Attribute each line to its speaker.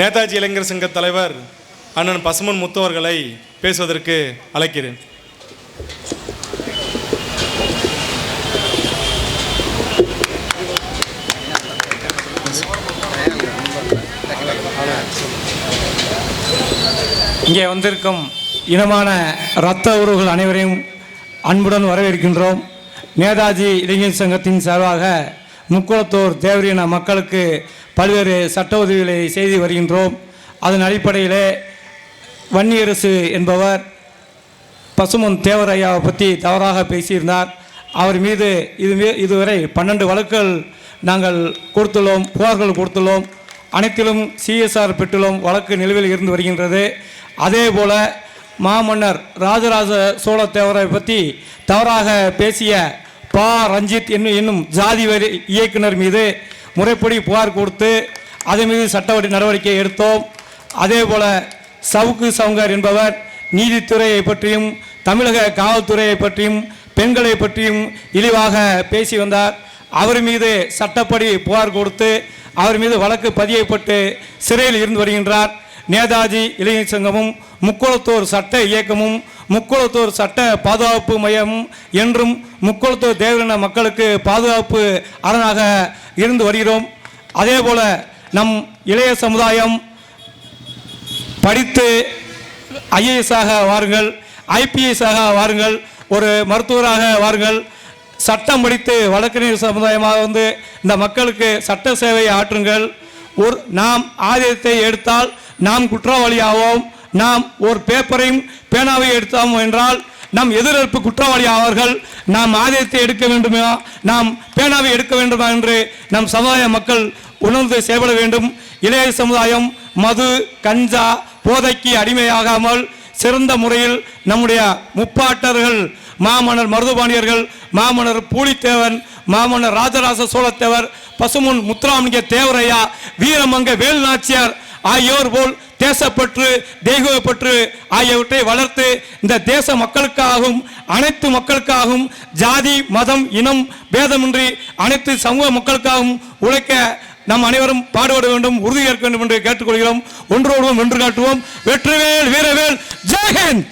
Speaker 1: நேதாஜி இளைஞர் சங்க தலைவர் அண்ணன் பசுமன் முத்து அவர்களை பேசுவதற்கு அழைக்கிறேன்.
Speaker 2: இங்கே வந்திருக்கும் இனமான இரத்த உறவுகள் அனைவரையும் அன்புடன் வரவேற்கின்றோம். நேதாஜி இளைஞர் சங்கத்தின் சார்பாக முக்குளத்தூர் தேவரின மக்களுக்கு பல்வேறு சட்ட உதவிகளை செய்து வருகின்றோம். அதன் அடிப்படையிலே வன்னியரசு என்பவர் பசுமன் தேவரையாவை பற்றி தவறாக பேசியிருந்தார். அவர் மீது இது இதுவரை பன்னெண்டு வழக்குகள் நாங்கள் கொடுத்துள்ளோம் புகார்கள் கொடுத்துள்ளோம். அனைத்திலும் சிஎஸ்ஆர் பெற்றுள்ளோம் வழக்கு நிலுவையில் இருந்து வருகின்றது. அதே போல மாமன்னர் ராஜராஜ சோழ தேவரை பற்றி தவறாக பேசிய பா ரஞ்சித் என்னும் என்னும் ஜாதி வரி இயக்குனர் மீது முறைப்படி புகார் கொடுத்து அதன் மீது சட்ட நடவடிக்கை எடுத்தோம். அதே போல சவுக்கு சவுங்கர் என்பவர் நீதித்துறையை பற்றியும் தமிழக காவல்துறையை பற்றியும் பெண்களை பற்றியும் இழிவாக பேசி வந்தார். அவர் மீது சட்டப்படி புகார் கொடுத்து அவர் மீது வழக்கு பதியப்பட்டு சிறையில் இருந்து வருகின்றார். நேதாஜி இளைஞர் சங்கமும் முக்குளத்தூர் சட்ட இயக்கமும் முக்குளத்தூர் சட்ட பாதுகாப்பு மையமும் என்றும் முக்குளத்தூர் தேவரின மக்களுக்கு பாதுகாப்பு அரணாக இருந்து வருகிறோம். அதே போல நம் இளைய சமுதாயம் படித்து ஐஏஎஸ்ஸாக வாருங்கள் ஐபிஎஸ்ஸாக வாருங்கள் ஒரு மருத்துவராக வாருங்கள் சட்டம் படித்து வழக்கறிஞர் சமுதாயமாக வந்து இந்த மக்களுக்கு சட்ட சேவையை ஆற்றுங்கள். ஒரு நாம் ஆதியத்தை எடுத்தால் நாம் குற்றவாளியாவோம். நாம் ஒரு பேப்பரையும் பேனாவை எடுத்தோம் என்றால் நம் எதிர்ப்பு குற்றவாளி ஆவார்கள் நாம் ஆதாயத்தை எடுக்க வேண்டுமா? நாம் பேனாவை எடுக்க வேண்டுமா என்று நம் சமுதாய மக்கள் உணர்ந்து செயல்பட வேண்டும். இளைய சமுதாயம் மது கஞ்சா போதைக்கு அடிமையாகாமல் சிறந்த முறையில் நம்முடைய முப்பாட்டர்கள் மாமன்னர் மருதுபாணியர்கள் மாமன்னர் பூலித்தேவன் மாமன்னர் ராஜராஜ சோழத்தேவர் பசுமுன் முத்துராமலிங்க தேவரையா வீரமங்க வேலுநாச்சியார் ஆகியோர் போல் தேசப்பற்று தெய்வப்பற்று ஆகியவற்றை வளர்த்து இந்த தேச மக்களுக்காகவும் அனைத்து மக்களுக்காகவும் ஜாதி மதம் இனம் பேதமின்றி அனைத்து சமூக மக்களுக்காகவும் உழைக்க நம் அனைவரும் பாடுபட வேண்டும் உறுதியேற்க வேண்டும் என்று கேட்டுக்கொள்கிறோம். ஒன்றோடுவோம் வென்று காட்டுவோம். வெற்றிவேல் வீரவேல் ஜெய்ஹிந்த்